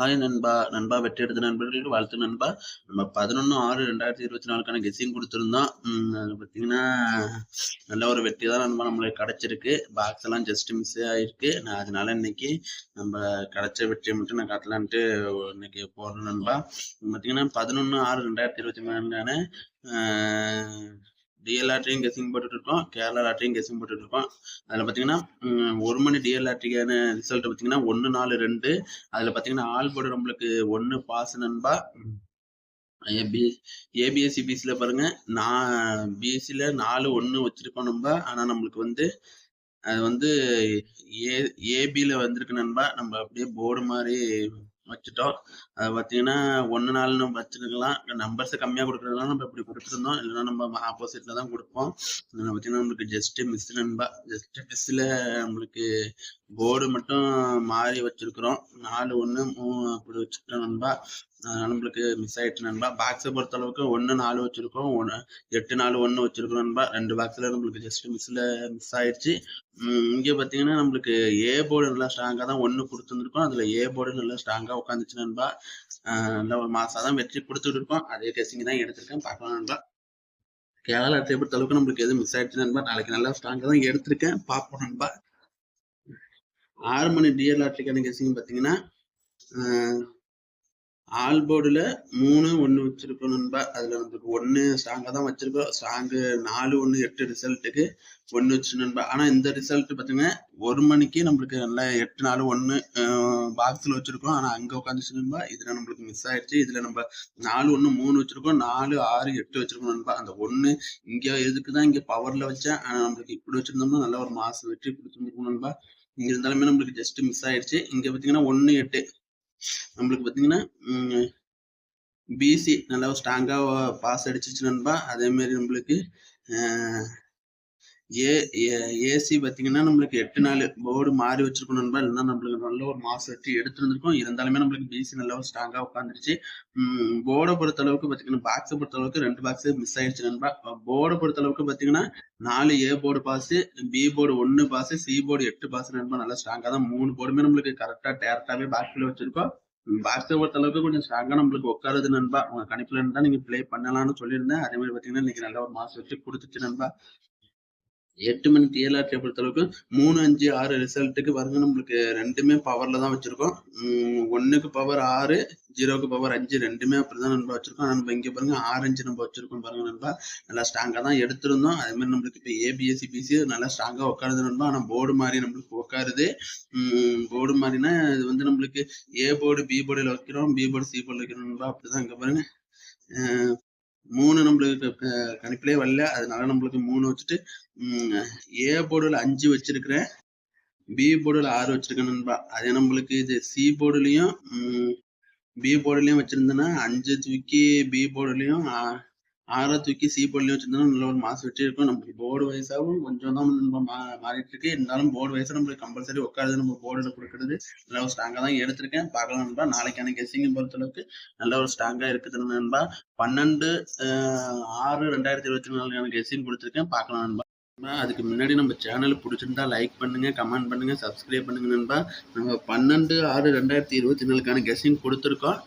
Hi நண்பா நண்பா வெற்றி எடுத்த நண்பர்களுக்கு வாழ்த்து நண்பா. நம்ம பதினொன்று ஆறு ரெண்டாயிரத்தி இருபத்தி நாலுக்கான கெஸ்ஸிங் கொடுத்துருந்தோம். அது பார்த்தீங்கன்னா நல்ல ஒரு வெற்றி தான் நண்பா நம்மளுக்கு கிடைச்சிருக்கு. பாக்ஸ் எல்லாம் ஜஸ்ட் மிஸ் ஆகிருக்கு நான் அதனால இன்னைக்கு நம்ம கிடைச்ச வெற்றியை மட்டும் நான் காட்டலான்ட்டு இன்னைக்கு போடுறேன் நண்பா. பார்த்தீங்கன்னா பதினொன்று ஆறு ரெண்டாயிரத்தி இருபத்தி நாலுக்கான டிஎல் லாட்ரியும் கெஸிங் போட்டுட்ருக்கோம் கேரளா லாட்ரியும் கெஸிங் போட்டுட்ருக்கோம் அதில் பார்த்தீங்கன்னா ஒரு மணி டிஎல் லாட்ரிக்கான ரிசல்ட் பார்த்தீங்கன்னா ஒன்று நாலு ரெண்டு. அதில் பார்த்தீங்கன்னா ஆல் போர்டு நம்மளுக்கு ஒன்று பாஸ் நண்பா. ஏபி ஏபிஎஸ்சி பிசியில் பாருங்க. நான் பிஎஸ்சியில் நாலு ஒன்று வச்சிருக்கோம் நம்ம ஆனால் நம்மளுக்கு வந்து அது வந்து ஏ ஏபியில் வந்திருக்கு நண்பா. நம்ம அப்படியே போர்டு மாதிரி வச்சுட்டோம். அது பார்த்தீங்கன்னா ஒன்று நாள் நம்ம வச்சிருக்கலாம். நம்பர்ஸ் கம்மியாக கொடுக்குறதுனால நம்ம இப்படி கொடுத்துருந்தோம். இல்லைன்னா நம்ம ஆப்போசிட்டில் தான் கொடுப்போம். இதில் பார்த்தீங்கன்னா நம்மளுக்கு ஜஸ்ட்டு மிஸ் நண்பா ஜஸ்ட்டு மிஸ்ஸில் நம்மளுக்கு போர்டு மட்டும் மாறி வச்சிருக்கிறோம். நாலு ஒன்று மூணு அப்படி வச்சுட்டோம் நண்பா. நம்மளுக்கு மிஸ் ஆயிடுச்சு நண்பா. பாக்ஸை பொறுத்த அளவுக்கு ஒன்று நாலு வச்சிருக்கோம். ஒன்று எட்டு நாலு ஒன்று வச்சிருக்கோம் நண்பா. ரெண்டு பாக்ஸில் நம்மளுக்கு ஜஸ்ட் மிஸ்ஸில் மிஸ் ஆயிடுச்சு. இங்கே பார்த்தீங்கன்னா நம்மளுக்கு ஏ போர்டு நல்லா ஸ்ட்ராங்காக தான் ஒன்று கொடுத்துருந்துருக்கோம். அதில் ஏ போர்டு நல்லா ஸ்ட்ராங்காக உட்காந்துச்சு நண்பா. நல்லா நல்ல ஒரு மாதம் தான் வெற்றி கொடுத்துட்டு இருக்கோம் அதே கசிங்க தான் எடுத்திருக்கேன். பார்க்கலாம் நண்பா. கேரளா பொறுத்த அளவுக்கு நம்மளுக்கு எதுவும் மிஸ் ஆயிடுச்சு நண்பா. நாளைக்கு நல்லா ஸ்ட்ராங்காக தான் எடுத்திருக்கேன். பார்ப்போம் நண்பா. ஆறு மணி டிஎல் ஆர்டிக்கான கெஸிங் பார்த்தீங்கன்னா ஆஹ் ஆல் போர்டில் மூணு ஒன்று வச்சிருக்கோம் நண்பா. அதில் நம்மளுக்கு ஒன்று ஸ்ட்ராங்காக தான் வச்சிருக்கோம். ஸ்ட்ராங்கு நாலு ஒன்று எட்டு ரிசல்ட்டுக்கு ஒன்று வச்சு நண்பா. ஆனால் இந்த ரிசல்ட் பார்த்தீங்கன்னா ஒரு மணிக்கு நம்மளுக்கு நல்லா எட்டு நாலு ஒன்று பாக்ஸில் வச்சிருக்கோம். ஆனால் அங்கே உட்காந்துச்சு நண்பா. இதில் நம்மளுக்கு மிஸ் ஆயிடுச்சு இதில் நம்ம நாலு ஒன்று மூணு வச்சிருக்கோம். நாலு ஆறு எட்டு வச்சிருக்கோம் நண்பா. அந்த ஒன்று இங்கே எதுக்கு தான் இங்கே பவரில் வச்சேன். ஆனால் நம்மளுக்கு இப்படி வச்சுருந்தோம்னா நல்ல ஒரு மாசம் வெற்றி கொடுத்துருந்துருக்கும் நண்பா. இங்கே இருந்தாலுமே நம்மளுக்கு ஜஸ்ட் மிஸ் ஆயிடுச்சு இங்கே பார்த்தீங்கன்னா ஒன்று எட்டு நம்மளுக்கு பார்த்தீங்கன்னா பிசி நல்லா ஸ்ட்ராங்காக பாஸ் அடிச்சிச்சு நண்பா. அதே மாதிரி நம்மளுக்கு ஏ ஏசி பார்த்தீங்கன்னா நம்மளுக்கு எட்டு நாள் போர்டு மாறி வச்சிருக்கணும் நண்பா. இல்லைன்னா நம்மளுக்கு நல்ல ஒரு மாசம் வெட்டி எடுத்துருந்துருக்கோம் இருந்தாலுமே நம்மளுக்கு பிசி நல்லா ஒரு ஸ்ட்ராங்காக உட்காந்துருச்சு போர்டை பொறுத்த அளவுக்கு பார்த்தீங்கன்னா பாக்ஸை பொறுத்த அளவுக்கு ரெண்டு பாக்ஸ் மிஸ் ஆயிடுச்சு நண்பா. போர்டை பொறுத்த அளவுக்கு பார்த்தீங்கன்னா நாலு A board pass B board ஒன்று பாஸ் சி போர்டு எட்டு பாஸ் நண்பா. நல்லா ஸ்ட்ராங்காக தான் மூணு போர்டுமே நம்மளுக்கு கரெக்டாக டேரக்டாகவே பாக்ஸில் வச்சிருக்கோம். பாக்ஸை பொறுத்த அளவுக்கு கொஞ்சம் ஸ்ட்ராங்காக நம்மளுக்கு உட்காருது நண்பா. உங்க கணிப்புல இருந்தா நீங்க ப்ளே பண்ணலாம்னு சொல்லியிருந்தேன். அதே மாதிரி பார்த்தீங்கன்னா இன்னைக்கு நல்ல ஒரு மாசம் வச்சு கொடுத்துச்சு நண்பா. எட்டு மணி டிஎல்ஆர்டியை பொறுத்த அளவுக்கு மூணு அஞ்சு ஆறு ரிசல்ட்டுக்கு பாருங்க. நம்மளுக்கு ரெண்டுமே பவர்ல தான் வச்சிருக்கோம். உம் ஒண்ணுக்கு பவர் ஆறு ஜீரோக்கு பவர் அஞ்சு ரெண்டுமே அப்படிதான் நண்பா வச்சிருக்கோம். ஆனா நம்ம இங்க பாருங்க ஆறு அஞ்சு நம்ம வச்சிருக்கோம் பாருங்க நண்பா. நல்லா ஸ்ட்ராங்கா தான் எடுத்திருந்தோம். அதே மாதிரி நம்மளுக்கு இப்போ ஏபிஎஸ்சி பிசி நல்லா ஸ்ட்ராங்கா உட்காருது நண்பா. ஆனா போர்டு மாதிரி நம்மளுக்கு உட்காருது. போர்டு மாதிரினா இது வந்து நம்மளுக்கு ஏ போர்டு பி போர்டில் வைக்கிறோம். பி போர்டு சி போர்டில் வைக்கிறோம் நண்பா. அப்படிதான் இங்க பாருங்க. மூணு நம்மளுக்கு கணிப்பிலே வரல. அதனால நம்மளுக்கு மூணு வச்சுட்டு ஏ போர்டில் அஞ்சு வச்சிருக்கிறேன். பி போர்டில் ஆறு வச்சிருக்கேன் நண்பா. அதே நம்மளுக்கு இது சி போர்டுலையும் பி போர்டுலையும் வச்சிருந்தேன்னா அஞ்சு தூக்கி பி போர்டுலையும் ஆறை தூக்கி சி பள்ளி வச்சிருந்தாலும் நல்ல ஒரு மாசு வெற்றி இருக்கும். நம்மளுக்கு போர்டு வயசாகவும் கொஞ்சம் தான் நம்ம மா மாறிட்டு இருக்கு. இருந்தாலும் போர்டு வயசா நம்மளுக்கு கம்பல்சரி உட்காருது நம்ம போர்டில் கொடுக்கறது நல்ல ஒரு ஸ்ட்ராங்காக தான் எடுத்திருக்கேன். பார்க்கலாம் நண்பா. நாளைக்கான பொறுத்த பொறுத்தளவுக்கு நல்ல ஒரு ஸ்ட்ராங்காக இருக்குது நண்பா. பன்னெண்டு ஆறு ரெண்டாயிரத்தி இருபத்தி நாலுக்கான கெஸிங் கொடுத்துருக்கேன். பார்க்கலாம் நண்பா, அதுக்கு முன்னாடி நம்ம சேனல் பிடிச்சிருந்தா லைக் பண்ணுங்க கமெண்ட் பண்ணுங்க சப்ஸ்கிரைப் பண்ணுங்க நண்பா. நம்ம பன்னெண்டு ஆறு ரெண்டாயிரத்தி இருபத்தி நாலுக்கான கெஸிங் கொடுத்துருக்கோம்.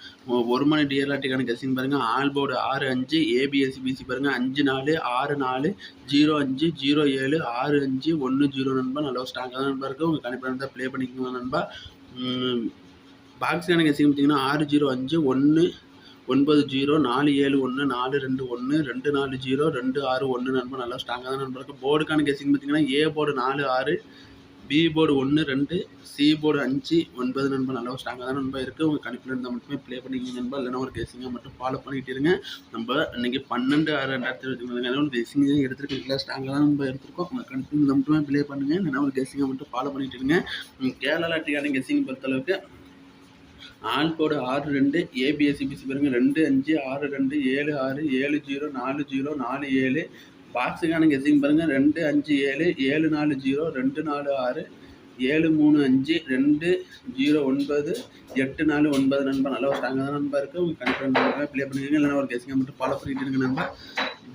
ஒரு மணி டிஆர்ஆர்டிக்கான கெஸிங் பாருங்க. ஆல் போர்டு ஆறு அஞ்சு ஏபிஎஸ்சி பிசி பாருங்க. அஞ்சு நாலு ஆறு நாலு ஜீரோ அஞ்சு ஜீரோ ஏழு ஆறு அஞ்சு ஒன்று ஜீரோ நண்பா. நல்ல ஸ்ட்ராங்காக தான் நண்பா இருக்குது உங்கள் கணிப்பு இருந்தால் ப்ளே பண்ணிக்கோங்க நண்பா. பாக்ஸான கெஸிங் பார்த்தீங்கன்னா ஆறு ஜீரோ அஞ்சு ஒன்று ஒன்பது ஜீரோ நாலு ஏழு ஒன்று நாலு ரெண்டு ஒன்று ரெண்டு நாலு ஜீரோ ரெண்டு ஆறு ஒன்று நண்பர் நல்லா ஸ்ட்ராங்காக தான் நண்பர் இருக்கும் போர்டுக்கான கெஸிங் பார்த்தீங்கன்னா ஏ போர்டு நாலு ஆறு பி போர்டு ஒன்று ரெண்டு சி போர்டு அஞ்சு ஒன்பது நண்பர் நல்லா ஸ்ட்ராங்காக தான் நண்பர் இருக்குது உங்கள் கணிப்பில் இருந்தால் மட்டுமே ப்ளே பண்ணிக்கிங்க நண்பர் இல்லைன்னா ஒரு கெஸிங்கை மட்டும் ஃபாலோ பண்ணிட்டு இருங்க. நம்ம இன்னைக்கு பன்னெண்டு ஆறு ரெண்டாயிரத்தி இருபத்தி மூணு ஒரு கெஸிங் தான் எடுத்துருக்கோம். ஸ்ட்ராங்காக தான் நம்ம எடுத்துருக்கோம். உங்கள் கணிப்பில் இருந்தால் மட்டுமே ப்ளே பண்ணுங்கள் இல்லைன்னா ஒரு கெஸிங்கை மட்டும் ஃபாலோ பண்ணிட்டு இருங்க. உம் கேரளா லாட்டிக்கான கெஸிங் பொறுத்தளவுக்கு ஆன் கோடு ஆறு ரெண்டு ஏபிஎஸ்சி பிசி பாருங்க. ரெண்டு அஞ்சு ஆறு ரெண்டு ஏழு ஆறு ஏழு ஜீரோ நாலு ஜீரோ நாலு ஏழு. பாக்ஸுக்கான கெஸிங் பாருங்கள் ரெண்டு அஞ்சு ஏழு ஏழு நாலு ஜீரோ ரெண்டு நாலு ஆறு ஏழு மூணு அஞ்சு ரெண்டு ஜீரோ ஒன்பது எட்டு நாலு ஒன்பது நண்பர் நல்லா ஒரு தாங்க தான் நண்பர் இருக்குது உங்களுக்கு கன்ஃபார்ம் நண்பா ப்ளே பண்ணிக்கோங்க. இல்லைனா ஒரு கெஸிங்கை மட்டும் ஃபாலோ பண்ணிட்டு இருங்க நண்பர்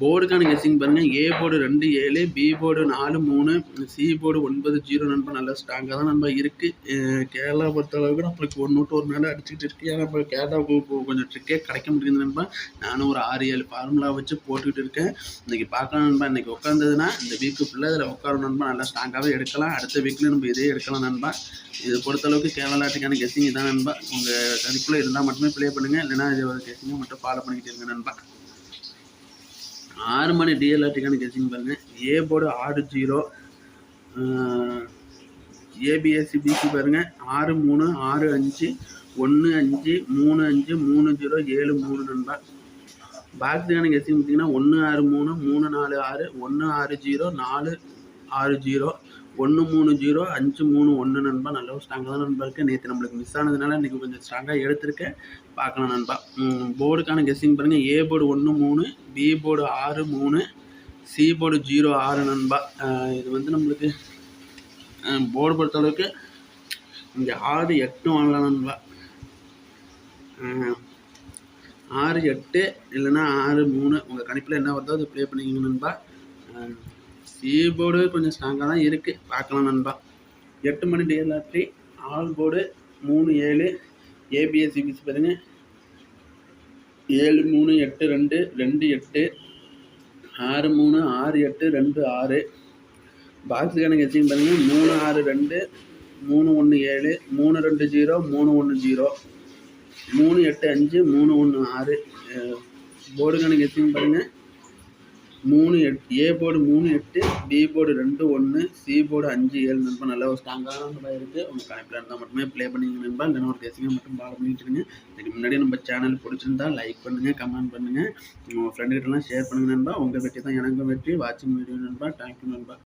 போர்டுக்கான கெஸ்ஸிங் பாருங்கள் ஏ போர்டு ரெண்டு ஏழு பி போர்டு நாலு மூணு சி போர்டு ஒன்பது ஜீரோ நண்பா நல்லா ஸ்ட்ராங்காக தான் நண்பா இருக்குது கேரளா பொறுத்தளவுக்கு நம்மளுக்கு ஒன் நூட்டு ஒரு நாள் அடிச்சுக்கிட்டு இருக்கு. ஏன்னா இப்போ கேரளாவுக்கு இப்போ கொஞ்சம் ட்ரிக்கே கிடைக்க முடியுது நண்பா. நானும் ஒரு ஆறு ஏழு ஃபார்முலா வச்சு போட்டுக்கிட்டு இருக்கேன். இன்றைக்கி பார்க்கலாம் நண்பா. இன்றைக்கி உட்காந்ததுன்னா இந்த வீக்கு ஃபுல்லாக இதில் உட்காரும் நண்பா. நல்லா ஸ்ட்ராங்காகவே எடுக்கலாம். அடுத்த வீக்கில் நம்ம இதே எடுக்கலாம் நண்பா. இது பொறுத்தளவுக்கு கேரளாட்டுக்கான கெஸ்ஸிங் இதான் நண்பா. உங்கள் கணிப்பில் இருந்தால் மட்டுமே ப்ளே பண்ணுங்கள் இல்லைனா இது ஒரு கெஸ்ஸிங்கை மட்டும் ஃபாலோ பண்ணிக்கிட்டு இருங்க நண்பா. ஆறு மணி டிஎல்ஆர்டிக்கான கெஸ்ஸிங் பாருங்கள் ஏ போர்டு ஆறு ஜீரோ. ஏபிஎஸ்சி பிசி பாருங்கள் ஆறு மூணு ஆறு அஞ்சு ஒன்று அஞ்சு மூணு அஞ்சு மூணு ஜீரோ ஏழு மூணு நண்பா பாக்ஸுக்கான கேச்சிங் பார்த்தீங்கன்னா ஒன்று ஆறு மூணு மூணு நாலு ஆறு ஒன்று ஆறு ஜீரோ நாலு ஆறு ஜீரோ. ஒன்று மூணு ஜீரோ அஞ்சு மூணு ஒன்று நண்பா. நல்ல ஒரு ஸ்ட்ராங்காக தான் நண்பா இருக்குது நேற்று நம்மளுக்கு மிஸ் ஆனதுனால இன்றைக்கி கொஞ்சம் ஸ்ட்ராங்காக எடுத்திருக்கேன். பார்க்கலாம் நண்பா. போர்டுக்கான கெஸ்ஸிங் பாருங்கள் ஏ போர்டு ஒன்று மூணு பி போர்டு ஆறு மூணு சி போர்டு ஜீரோ ஆறு நண்பா. இது வந்து நம்மளுக்கு போர்டு பொறுத்தளவுக்கு இங்கே ஆறு எட்டும் வாங்கலாம் நண்பா. ஆறு எட்டு இல்லைன்னா ஆறு மூணு. உங்கள் கணிப்பில் என்ன வருதோ அதை ப்ளே பண்ணிக்கங்க நண்பா. சி போர்டு கொஞ்சம் ஸ்ட்ராங்காக தான் இருக்குது பார்க்கலாம் நண்பா. எட்டு மணி டிஎல்ஆர்டி ஆல் போர்டு மூணு ஏழு ஏபிஎஸ்சி பிசி பாருங்க. ஏழு மூணு எட்டு ரெண்டு ரெண்டு எட்டு ஆறு மூணு ஆறு எட்டு ரெண்டு ஆறு. பாக்ஸுக்கான கட்சின்னு பாருங்கள் மூணு ஆறு ரெண்டு மூணு ஒன்று ஏழு மூணு ரெண்டு ஜீரோ மூணு ஒன்று ஜீரோ மூணு எட்டு அஞ்சு மூணு ஒன்று ஆறு. போர்டுக்கான கெஸ்டிங் பாருங்கள் மூணு எட் ஏ போர்டு மூணு எட்டு பி போர்டு ரெண்டு ஒன்று சி போர்டு அஞ்சு ஏழு நண்பா நல்ல ஒரு ஸ்ட்ராங்கான நம்பர் இருக்குது உங்கள் கணக்கில் இருந்தால் மட்டுமே ப்ளே பண்ணிங்க நண்பா. இல்லைனா ஒரு கேசிங்க மட்டும் பால் பண்ணிட்டு இருங்க. இதுக்கு முன்னாடி நம்ம சேனல் பிடிச்சிருந்தா லைக் பண்ணுங்கள் கமெண்ட் பண்ணுங்கள் உங்கள் ஃப்ரெண்டுகிட்டலாம் ஷேர் பண்ணுங்கள் நண்பா. உங்கள் வெற்றி தான் எனக்கும் வெற்றி. வாட்சிங் வீடியோ நண்பா. தேங்க்யூ நண்பா.